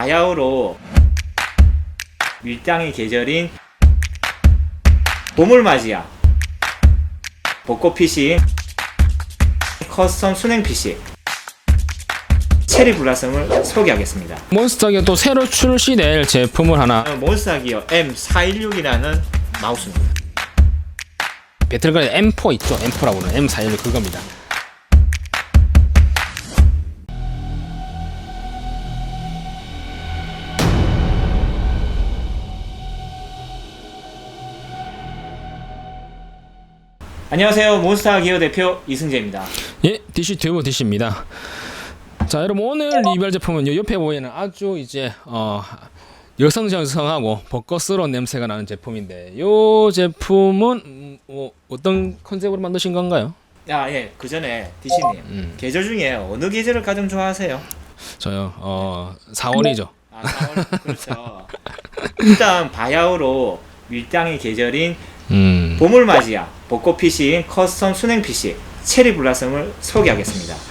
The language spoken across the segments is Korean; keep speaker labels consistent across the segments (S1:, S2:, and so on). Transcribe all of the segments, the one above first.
S1: 바야흐로 밀당의 계절인 봄을 맞이야 벚꽃 피싱 커스텀 순행 피싱 체리 블라썸을 소개하겠습니다.
S2: 몬스터게 또 새로 출시될 제품을 하나
S1: 몬스터 기어 M416이라는 마우스입니다.
S2: 배틀그라운드 M4 있죠 M4라고 하는 M416 그겁니다
S1: 안녕하세요. 몬스터 기어 대표 이승재입니다.
S2: 예 DC 튜브 DC입니다 자 여러분 오늘 리뷰할 제품은 요 옆에 보이는 아주 이제 어 여성정성하고 벚꽃스러운 냄새가 나는 제품인데 요 제품은 음, 뭐 어떤 컨셉으로 만드신 건가요?
S1: 아, 예. 그 전에 디시님.
S2: 음.
S1: 계절 중에 어느 계절을 가장 좋아하세요?
S2: 저요 어 4월이죠
S1: 아, 4월. 그렇죠. 일단 바야흐로 밀당의 계절인
S2: 음
S1: 봄을 맞이야 벚꽃 피싱 커스텀 순행 피싱 체리 블라썸을 소개하겠습니다.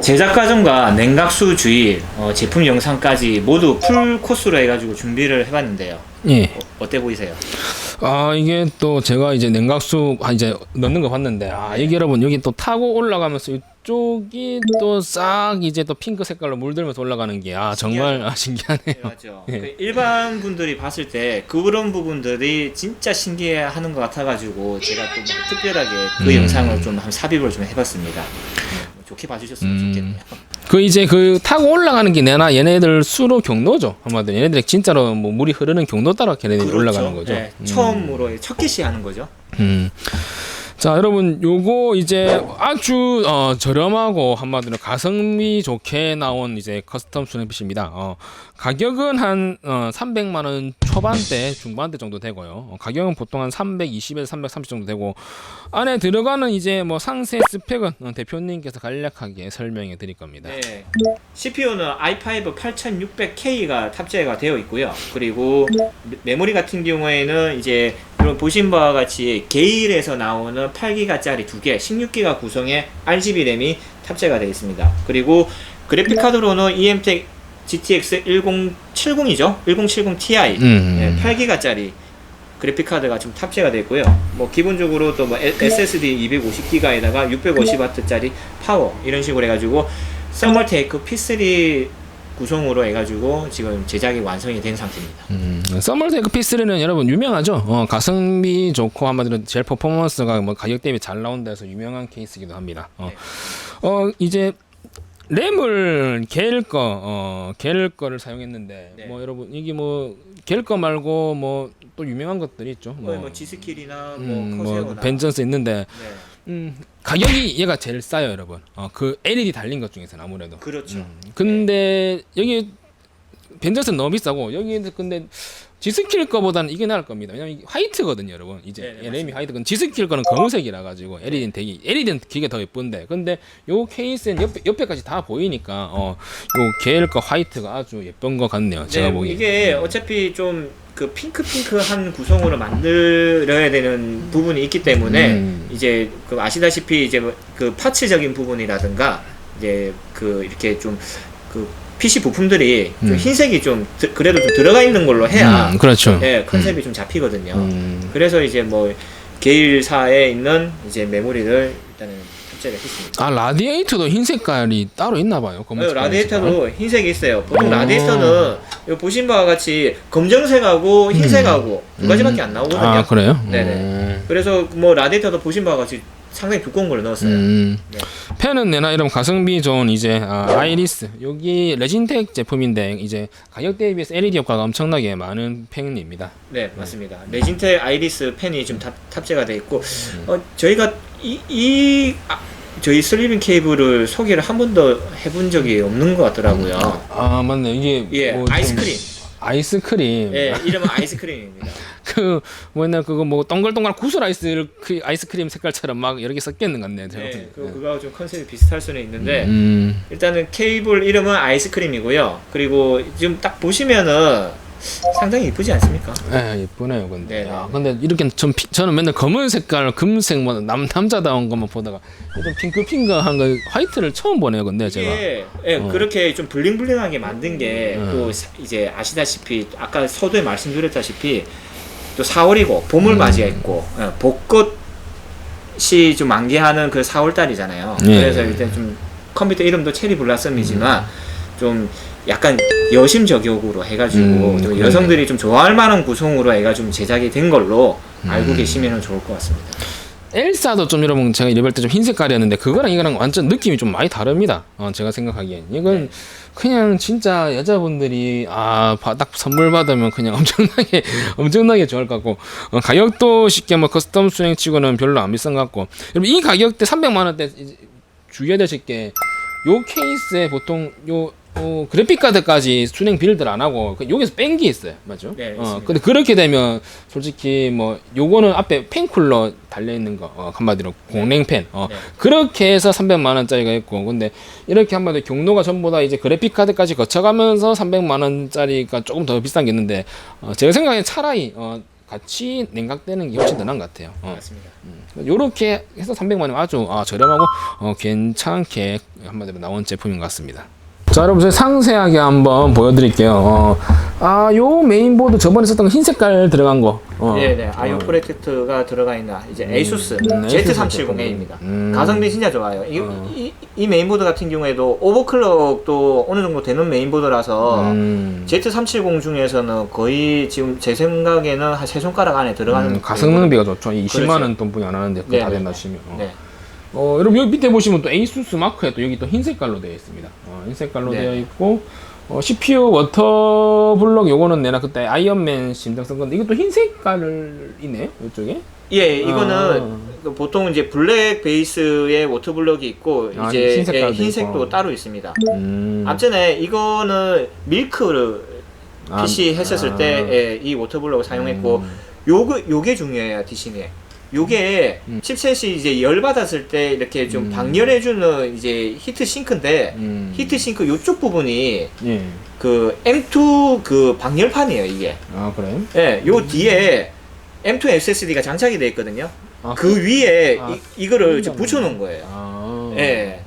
S1: 제작 과정과 냉각수 주의, 어, 제품 영상까지 모두 풀 코스로 해가지고 준비를 해봤는데요.
S2: 예.
S1: 어, 어때 보이세요?
S2: 아 이게 또 제가 이제 냉각수 아, 이제 넣는 거 봤는데 아 이게 여러분 여기 또 타고 올라가면서 이쪽이 또 싹 이제 또 핑크 색깔로 물들면서 올라가는 게 아 정말 아, 신기하네요.
S1: 네, 맞죠.
S2: 예.
S1: 그 일반 분들이 봤을 때 그런 부분들이 진짜 신기해하는 것 같아가지고 제가 좀 특별하게 그
S2: 음.
S1: 영상을 좀 한 삽입을 좀 해봤습니다. 좋게 봐주셨으면
S2: 음.
S1: 좋겠네요.
S2: 그 이제 그 타고 올라가는 게 내나 얘네들 수로 경로죠. 아마도 얘네들이 진짜로 뭐 물이 흐르는 경로 따라 걔네들이 올라가는 거죠.
S1: 네,
S2: 음.
S1: 처음으로 첫 개시 하는 거죠.
S2: 음. 자 여러분 요거 이제 아주 어, 저렴하고 한마디로 가성비 좋게 나온 이제 커스텀 수냉빛입니다. 어, 가격은 한 어, 300만 원 초반대 중반대 정도 되고요. 어, 가격은 보통 한 320에서 330 정도 되고 안에 들어가는 이제 뭐 상세 스펙은 어, 대표님께서 간략하게 설명해 드릴 겁니다.
S1: 네. CPU는 i5 8600K가 탑재가 되어 있고요. 그리고 메모리 같은 경우에는 이제 여러분 보신 바와 같이 게일에서 나오는 8기가짜리 두 개, 16기가 구성의 RGB 램이 탑재가 되어 있습니다. 그리고 그래픽 카드로는 EMTEC GTX 1070이죠. 1070 Ti
S2: 음.
S1: 네, 8기가짜리 그래픽 카드가 좀 탑재가 되어 있고요. 뭐 기본적으로 또 뭐 SSD 250기가에다가 650W짜리 파워 이런 식으로 해가지고 서멀테이크 P3 구성으로 해가지고 지금 제작이 완성이 된 상태입니다.
S2: 음, 서멀테크 P3는 여러분 유명하죠. 어, 가성비 좋고 한마디로 제일 퍼포먼스가 뭐 가격 대비 잘 나온다 해서 유명한 케이스이기도 합니다. 어,
S1: 네.
S2: 어 이제 램을 겔 거, 어, 겔 거를 사용했는데
S1: 네.
S2: 뭐 여러분 이게 뭐겔거 말고 뭐 또 유명한 것들이 있죠.
S1: 뭐, 뭐 지스킬이나 뭐
S2: 음, 뭐 벤전스 있는데
S1: 네.
S2: 음, 가격이 얘가 제일 싸요, 여러분. 어, 그 LED 달린 것 중에서는 아무래도.
S1: 그렇죠.
S2: 음, 근데 여기 벤저스는 너무 비싸고 여기 근데 지스킬 거보다는 이게 나을 겁니다. 왜냐면 이게 화이트거든요, 여러분. 이제
S1: 네, 네,
S2: 램이
S1: 맞습니다.
S2: 화이트. 건 지스킬 거는 검은색이라 가지고 LED는 되게 LED는 기계 더 예쁜데. 근데 요 케이스는 옆에 옆에까지 다 보이니까 어, 요 게일 거 화이트가 아주 예쁜 것 같네요. 제가
S1: 네,
S2: 보기.
S1: 이게 어차피 좀 그 핑크핑크한 구성으로 만들어야 되는 부분이 있기 때문에
S2: 음.
S1: 이제 그 아시다시피 이제 뭐그 파츠적인 부분이라든가 이제 그 이렇게 좀그 PC 부품들이 좀
S2: 음.
S1: 흰색이 좀 드- 그래도 좀 들어가 있는 걸로 해야
S2: 음, 그렇죠.
S1: 예, 컨셉이 좀 잡히거든요.
S2: 음.
S1: 그래서 이제 뭐 게일사에 있는 이제 메모리를 일단은 탑재를 했습니다.
S2: 아 라디에이터도 흰 색깔이 따로 있나 봐요.
S1: 어,
S2: 검은색
S1: 라디에이터도 흰색이 있어요. 보통
S2: 오.
S1: 라디에이터는 여기 보신 바와 같이 검정색하고 흰색하고 두 가지밖에 안 나오거든요.
S2: 아 그래요?
S1: 네네.
S2: 음.
S1: 그래서 뭐 라디에이터도 보신 바와 같이 상당히 두꺼운 걸 넣었어요.
S2: 음.
S1: 네.
S2: 펜은 내나 이런 가성비 좋은 이제 아, 아이리스 여기 레진텍 제품인데 이제 가격 대비해서 LED 효과가 엄청나게 많은 펜입니다.
S1: 네, 맞습니다. 레진텍 아이리스 펜이 좀 탑, 탑재가 돼 있고
S2: 음.
S1: 어, 저희가 이, 이 아, 저희 슬리빙 케이블을 소개를 한 번도 해본 적이 없는 것 같더라고요.
S2: 아 맞네 이게
S1: 예,
S2: 뭐 좀-
S1: 아이스크림.
S2: 아이스크림.
S1: 예, 이름은 아이스크림입니다.
S2: 그 뭐냐 그거 뭐 동글동글 구슬 아이스 그 아이스크림 색깔처럼 막 여러 개 섞여 있는 것 같네요. 제가
S1: 네,
S2: 보기엔.
S1: 그, 그거하고 좀 컨셉이 비슷할 수는 있는데
S2: 음.
S1: 일단은 케이블 이름은 아이스크림이고요. 그리고 지금 딱 보시면은 상당히 이쁘지 않습니까?
S2: 예, 예쁘네요, 근데.
S1: 네,
S2: 아,
S1: 네.
S2: 근데 이렇게 전 피- 저는 맨날 검은 색깔, 금색 뭐 남, 남자다운 것만 보다가 좀 핑크핑크한 거 화이트를 처음 보네요, 근데 제가.
S1: 이게 예,
S2: 어.
S1: 그렇게 좀 블링블링하게 만든 게
S2: 음.
S1: 또 이제 아시다시피 아까 서두에 말씀드렸다시피 또 4월이고 봄을 맞이했고 예, 벚꽃이 좀 만개하는 그 4월 달이잖아요.
S2: 예.
S1: 그래서 일단 좀 컴퓨터 이름도 체리 블라썸이지만 좀 약간 여심 저격으로 해가지고
S2: 음,
S1: 좀
S2: 그러네.
S1: 여성들이 좀 좋아할 만한 구성으로 해가지고 좀 제작이 된 걸로 알고
S2: 음.
S1: 계시면 좋을 것 같습니다.
S2: 엘사도 좀 여러분 제가 입을 때좀 흰 색깔이었는데 그거랑 이거랑 완전 느낌이 좀 많이 다릅니다. 어, 제가 생각하기엔 이건 그냥 진짜 여자분들이 아딱 선물 받으면 그냥 엄청나게 엄청나게 좋아할 것 같고 어, 가격도 쉽게 뭐 커스텀 수행 치고는 별로 안 비싼 것 같고 여러분 이 가격대 300만 원대 주의해야 되실 게 요 케이스에 보통 요 어, 그래픽 카드까지 순행 빌드를 안 하고 그 여기서 뺀 게 있어요, 맞죠?
S1: 네,
S2: 어,
S1: 있습니다.
S2: 근데 그렇게 되면 솔직히 뭐 요거는 앞에 펜쿨러 달려 있는 거 어, 한마디로 공랭펜 어,
S1: 네.
S2: 그렇게 해서 300만 원짜리가 있고 근데 이렇게 한마디로 경로가 전부 다 이제 그래픽 카드까지 거쳐가면서 300만 원짜리가 조금 더 비싼 게 있는데 어, 제가 생각엔 차라리 어, 같이 냉각되는 게 훨씬 더 나은 것 같아요. 어.
S1: 맞습니다.
S2: 요렇게 해서 300만 원 아주 아, 저렴하고 어, 괜찮게 한마디로 나온 제품인 것 같습니다. 자 여러분 저희 상세하게 한번 보여드릴게요. 어, 아요 메인보드 저번에 썼던 거흰 색깔 들어간 거. 어.
S1: 네, 네. 아이오 프로젝트가 들어가 있는 이제 에이수스
S2: 음,
S1: Z370A입니다.
S2: 음.
S1: 가성비 진짜 좋아요. 이,
S2: 어.
S1: 이, 이 메인보드 같은 경우에도 오버클럭도 어느 정도 되는 메인보드라서
S2: 음,
S1: Z370 중에서는 거의 지금 제 생각에는 한 세 손가락 안에 들어가는
S2: 음, 가성능비가 좋죠. 20만
S1: 그렇죠.
S2: 원 돈뿐이 안 하는데 그거
S1: 네,
S2: 다
S1: 네,
S2: 된다
S1: 네.
S2: 치면. 어.
S1: 네.
S2: 어, 여러분 여기 밑에 보시면 또 에이수스 마크에 또 여기 또 흰 색깔로 되어 있습니다. 어, 흰 색깔로
S1: 네.
S2: 되어 있고 어, CPU 워터 블럭 요거는 내가 그때 아이언맨 심장 쓴 건데 이것도 흰 색깔이네 이쪽에
S1: 예, 이거는
S2: 아.
S1: 그 보통 이제 블랙 베이스의 워터블럭이 있고
S2: 아,
S1: 이제 예, 흰색도
S2: 있고.
S1: 따로 있습니다.
S2: 음.
S1: 앞전에 이거는 밀크를
S2: 아,
S1: PC 했었을
S2: 아.
S1: 때 예, 이 워터블럭을 사용했고
S2: 음.
S1: 요거 요게 중요해요 디신에. 요게
S2: 음.
S1: 칩셋이 이제 열 받았을 때 이렇게 좀
S2: 음.
S1: 방열해주는 이제 히트 싱크인데
S2: 음.
S1: 히트 싱크 요쪽 부분이
S2: 예.
S1: 그 M2 그 방열판이에요 이게.
S2: 아 그래?
S1: 예, 요 뒤에 M2 SSD가 장착이 돼 있거든요.
S2: 아,
S1: 그 위에
S2: 아,
S1: 이,
S2: 그런가
S1: 붙여놓은 거예요.
S2: 아.
S1: 예.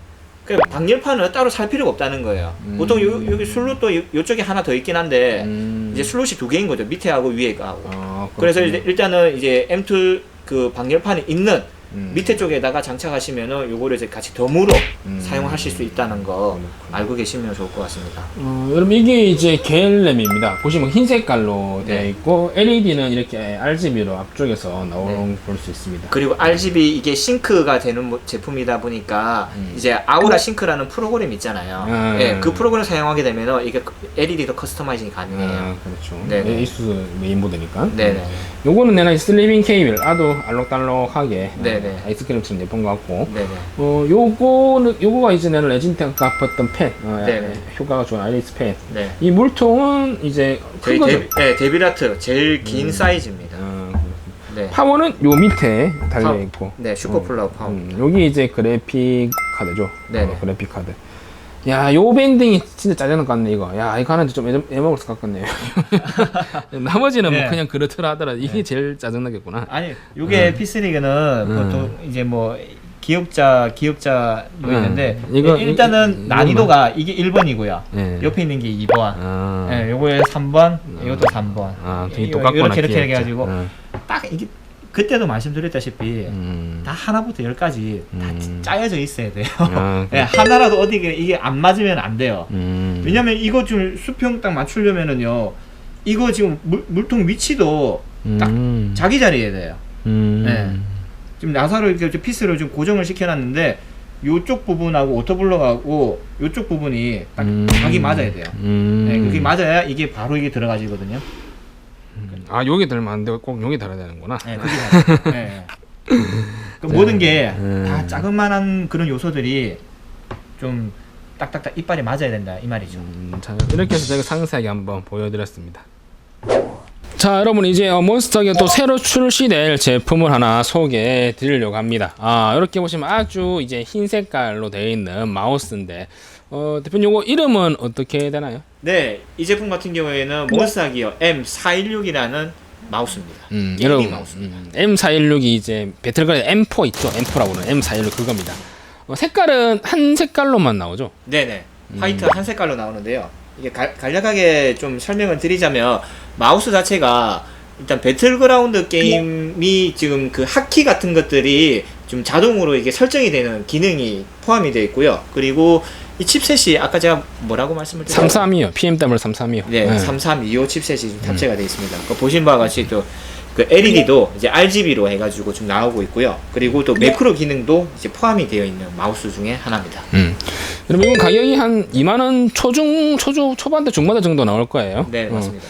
S1: 그 방열판은 따로 살 필요가 없다는 거예요.
S2: 음.
S1: 보통 요, 여기 슬롯도 요, 요쪽에 하나 더 있긴 한데
S2: 음.
S1: 이제 슬롯이 두 개인 거죠. 밑에 하고 위에 하고.
S2: 아,
S1: 그래서. 이제 일단은 이제 M2 그 방열판이 있는
S2: 음.
S1: 밑에 쪽에다가 장착하시면은 요거를 이제 같이 덤으로
S2: 음.
S1: 사용하실 수 있다는 거
S2: 그렇군요.
S1: 알고 계시면 좋을 것 같습니다.
S2: 어, 여러분 이게 이제 겔램입니다. 보시면 흰 색깔로 되어
S1: 네.
S2: 있고 LED는 이렇게 RGB로 앞쪽에서 나오는
S1: 네.
S2: 걸볼수 있습니다.
S1: 그리고 RGB 이게 싱크가 되는 제품이다 보니까
S2: 음.
S1: 이제 아우라 싱크라는 프로그램 있잖아요.
S2: 아.
S1: 예, 그 프로그램 사용하게 되면은 이게 LED도 커스터마이징이 가능해요.
S2: 아, 그렇죠.
S1: 네네.
S2: 에이스 메인 보드니까.
S1: 네네.
S2: 요거는 내가 슬리빙 케이블 아도 알록달록하게
S1: 네 네.
S2: 어, 아이스크림처럼 예쁜 것 같고
S1: 네네.
S2: 어 요거는 요거가 이제 내가 레진트가 갚았던 펜 어,
S1: 네네.
S2: 효과가 좋은 아이리스 펜.
S1: 네.
S2: 이 물통은 이제 큰
S1: 저희
S2: 거죠.
S1: 데비, 네, 데빌라트 제일 긴
S2: 음.
S1: 사이즈입니다.
S2: 어,
S1: 네.
S2: 파워는 요 밑에 달려
S1: 파워.
S2: 있고.
S1: 네, 슈퍼 플라워 파워.
S2: 음, 여기 이제 그래픽 카드죠.
S1: 네네.
S2: 어, 그래픽 카드. 야, 요 밴딩이 진짜 짜증날 것 같네, 이거. 야, 이거 하는데 좀 애먹- 애먹을 것 같네요. 나머지는 뭐
S1: 네.
S2: 그냥 그렇더라 하더라도 이게 제일 짜증나겠구나.
S1: 아니, 요게 P3는
S2: 음.
S1: 보통 이제 뭐 기억자 기억자 뭐
S2: 음.
S1: 있는데
S2: 이거-
S1: 일단은
S2: 이- 이-
S1: 난이도가 이게 1번이고요.
S2: 예.
S1: 옆에 있는 게 2번.
S2: 아,
S1: 예, 요거에 3번, 이것도 3번.
S2: 아,
S1: 이거
S2: 똑같구나.
S1: 이렇게 이렇게. 해가지고
S2: 음.
S1: 딱 이게 그때도 말씀드렸다시피
S2: 음.
S1: 다 하나부터 열까지 다
S2: 음.
S1: 짜여져 있어야 돼요.
S2: 아,
S1: 예, 하나라도 어디 이게 안 맞으면 안 돼요.
S2: 음.
S1: 왜냐면 이거 좀 수평 딱 맞추려면은요. 이거 지금 물, 물통 위치도 딱
S2: 음.
S1: 자기 자리에 돼요.
S2: 음.
S1: 네. 지금 나사를 이렇게 좀 피스를 좀 고정을 시켜놨는데 요쪽 부분하고 오토블럭하고 요쪽 부분이 딱
S2: 음.
S1: 각이 맞아야 돼요.
S2: 음.
S1: 네, 그게 맞아야 이게 바로 이게 들어가지거든요.
S2: 아, 여기 들면 안 되고 꼭 여기 달아야 되는구나.
S1: 네, 그게 맞아요. 네. 그 모든 게 다
S2: 음.
S1: 자그마한 그런 요소들이 좀 딱딱딱 이빨에 맞아야 된다 이 말이죠.
S2: 음, 자, 이렇게 해서 제가 상세하게 한번 보여드렸습니다. 자, 여러분 이제 어, 몬스터가 또 새로 출시될 제품을 하나 소개해 드리려고 합니다. 아, 이렇게 보시면 아주 이제 흰 색깔로 되어 있는 마우스인데, 어, 대표님 이거 이름은 어떻게 되나요?
S1: 네, 이 제품 같은 경우에는 몬스타 기어 M416이라는 마우스입니다.
S2: 음, 여러분,
S1: 마우스입니다.
S2: 음, M416이 이제 배틀그라운드 M4 있죠? M4라고 하는 M416 그겁니다. 어, 색깔은 한 색깔로만 나오죠?
S1: 네네.
S2: 음.
S1: 화이트 한 색깔로 나오는데요. 이게 갈- 간략하게 좀 설명을 드리자면 마우스 자체가 일단 배틀그라운드 게임이 지금 그 하키 같은 것들이 좀 자동으로 이게 설정이 되는 기능이 포함이 되어 있고요. 그리고 이 칩셋이 아까 제가 뭐라고 말씀을 드렸죠?
S2: 33이요. PMW 33이요.
S1: 네, 3325 칩셋이 지금 탑재가 되어 있습니다. 그 보신 바와 같이 또 그 LED도 이제 RGB로 해가지고 좀 나오고 있고요. 그리고 또 매크로 기능도 이제 포함이 되어 있는 마우스 중에 하나입니다.
S2: 음. 여러분 이건 가격이 한 2만 원 초중 초중 초반대 중반대 정도 나올 거예요.
S1: 네,
S2: 어.
S1: 맞습니다.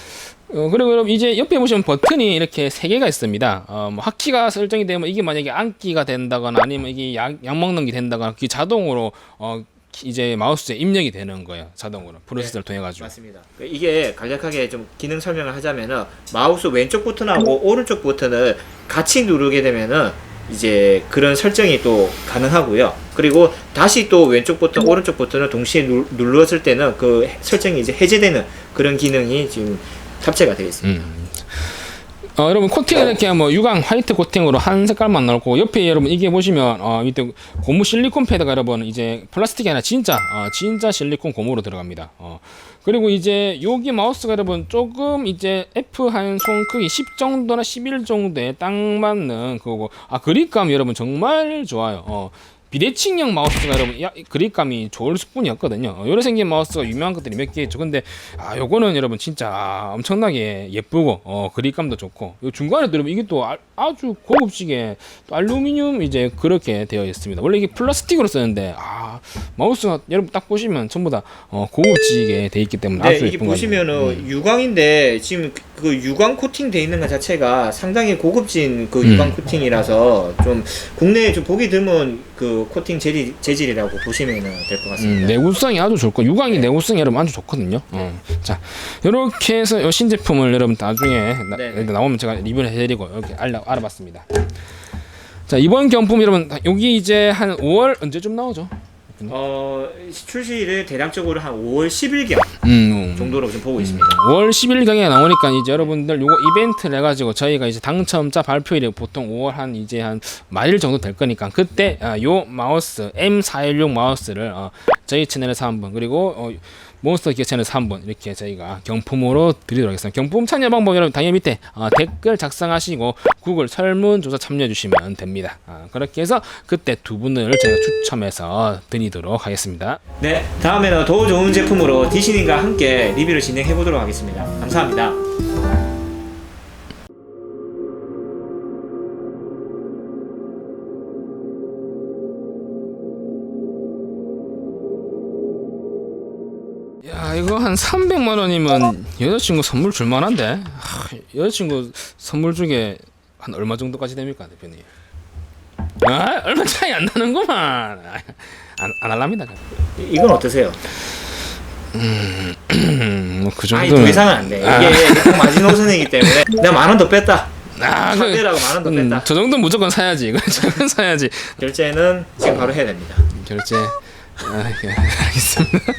S2: 어, 그리고 여러분 이제 옆에 보시면 버튼이 이렇게 세 개가 있습니다. 어, 뭐 하키가 설정이 되면 이게 만약에 앉기가 된다거나 아니면 이게 약, 약 먹는 게 된다거나 그게 자동으로 어, 키- 이제 마우스에 입력이 되는 거예요. 자동으로 프로세서를 통해 가지고.
S1: 맞습니다. 그 이게 간략하게 좀 기능 설명을 하자면은 마우스 왼쪽 버튼하고 오른쪽 버튼을 같이 누르게 되면은 이제 그런 설정이 또 가능하고요. 그리고 다시 또 왼쪽 버튼, 오른쪽 버튼을 동시에 누, 눌렀을 때는 그 해- 설정이 이제 해제되는 그런 기능이 지금 탑재가 되어 있습니다.
S2: 음. 어, 여러분 코팅은 이렇게 뭐 유광 화이트 코팅으로 한 색깔만 나올 거고 옆에 여러분 이게 보시면 어, 밑에 고무 실리콘 패드가 여러분 이제 플라스틱이 아니라 진짜 어, 진짜 실리콘 고무로 들어갑니다. 어. 그리고 이제 여기 마우스가 여러분 조금 이제 F 한 손 크기 10 정도나 11 정도에 딱 맞는 그거고 아 그립감 여러분 정말 좋아요. 어. 비대칭형 마우스가 여러분 야, 이 그립감이 좋을 뿐이었거든요. 요래 생긴 마우스가 유명한 것들이 몇 개 있죠. 근데 아 요거는 여러분 진짜 엄청나게 예쁘고 어 그립감도 좋고 요 중간에 또 여러분 이게 또 아, 아주 고급식의 또 알루미늄 이제 그렇게 되어 있습니다. 원래 이게 플라스틱으로 쓰는데 아 마우스가 여러분 딱 보시면 전부 다 어, 고급지게 돼 있기 때문에
S1: 네,
S2: 아주
S1: 이게
S2: 예쁜.
S1: 보시면은 유광인데 지금 그 유광 코팅 돼 있는 것 자체가 상당히 고급진 그
S2: 음.
S1: 유광 코팅이라서 좀 국내에 좀 보기 드문 그 코팅 재질, 재질이라고 보시면 될 것 같습니다.
S2: 음, 내구성이 아주 좋고 유광이 내구성이 여러분 아주 좋거든요. 어. 자 이렇게 해서 이 신제품을 여러분 나중에 나,
S1: 네.
S2: 나오면 제가 리뷰를 해드리고 이렇게 알아, 알아봤습니다. 자 이번 경품 여러분 여기 이제 한 5월 언제쯤 나오죠?
S1: 어, 출시를 대략적으로 한 5월 10일경
S2: 음,
S1: 정도로 좀 보고 있습니다.
S2: 5월 10일경에 나오니까 이제 여러분들 요거 이벤트를 해가지고 저희가 이제 당첨자 발표일이 보통 5월 한 이제 한 말일 정도 될 거니까 그때 아, 요 마우스 M416 마우스를 어, 저희 채널에서 한번 그리고 어, 몬스터 기어 채널에서 한번 이렇게 저희가 경품으로 드리도록 하겠습니다. 경품 참여 방법 여러분 당연히 밑에 어, 댓글 작성하시고 구글 설문조사 참여해 주시면 됩니다. 아, 그렇게 해서 그때 두 분을 제가 추첨해서 드리 도록 하겠습니다.
S1: 네, 다음에는 더 좋은 제품으로 디시님과 함께 리뷰를 진행해 보도록 하겠습니다. 감사합니다.
S2: 야 이거 한 300만 원이면 여자친구 선물 줄 만한데 하, 여자친구 선물 중에 한 얼마 정도까지 됩니까 대표님? 아 얼마 차이 안 나는구만 아, 안, 안 할랍니다
S1: 이- 이건 어떠세요?
S2: 뭐그
S1: 아니
S2: 정도는
S1: 더 이상은 안 돼. 이게 보통 마지노선이기 때문에 내가 만 원 더 뺐다.
S2: 아, 그,
S1: 상대라고 만 원 더
S2: 음,
S1: 뺐다.
S2: 저 정도 무조건 사야지 이거 저건 사야지
S1: 결제는 지금 바로 해야 됩니다.
S2: 결제 아, 예, 알겠습니다